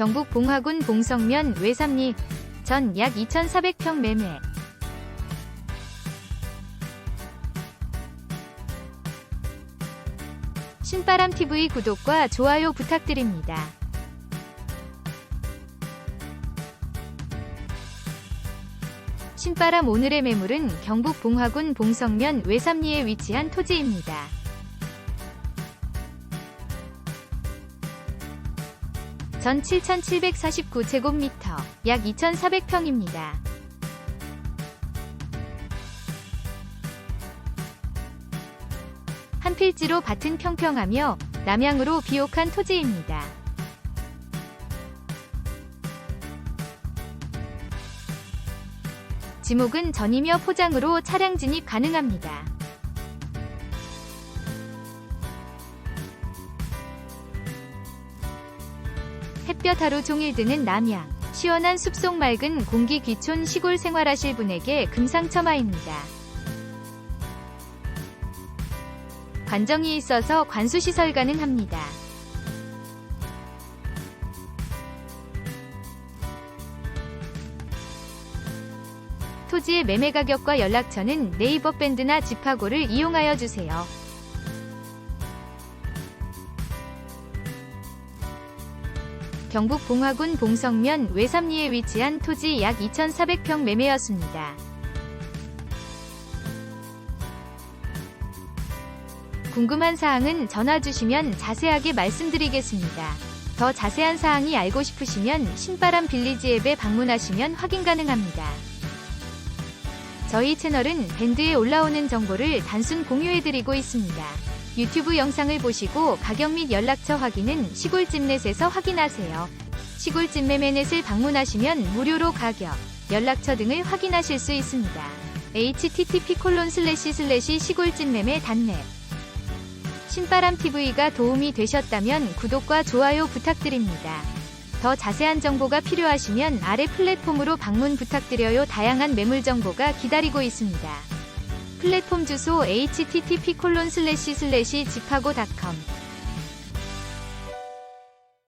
경북 봉화군 봉성면 외삼리 전 약 2,400평 매매. 신바람 TV 구독과 좋아요 부탁드립니다. 신바람 오늘의 매물은 경북 봉화군 봉성면 외삼리에 위치한 토지입니다. 전 7,749제곱미터, 약 2,400평입니다. 한 필지로 밭은 평평하며 남향으로 비옥한 토지입니다. 지목은 전이며 포장으로 차량 진입 가능합니다. 햇볕 하루 종일 드는 남양. 시원한 숲속 맑은 공기 귀촌 시골 생활하실 분에게 금상첨화입니다. 관정이 있어서 관수시설 가능합니다. 토지의 매매 가격과 연락처는 네이버 밴드나 지파고를 이용하여 주세요. 경북 봉화군 봉성면 외삼리에 위치한 토지 약 2,400평 매매였습니다. 궁금한 사항은 전화 주시면 자세하게 말씀드리겠습니다. 더 자세한 사항이 알고 싶으시면 신바람 빌리지 앱에 방문하시면 확인 가능합니다. 저희 채널은 밴드에 올라오는 정보를 단순 공유해드리고 있습니다. 유튜브 영상을 보시고 가격 및 연락처 확인은 시골집넷에서 확인하세요. 시골집 매매넷을 방문하시면 무료로 가격, 연락처 등을 확인하실 수 있습니다. http 콜론 슬래시 슬래시 시골집 매매 단넷 신바람 TV가 도움이 되셨다면 구독과 좋아요 부탁드립니다. 더 자세한 정보가 필요하시면 아래 플랫폼으로 방문 부탁드려요. 다양한 매물 정보가 기다리고 있습니다. 플랫폼 주소 http 콜론 슬래시 슬래시 지파고닷컴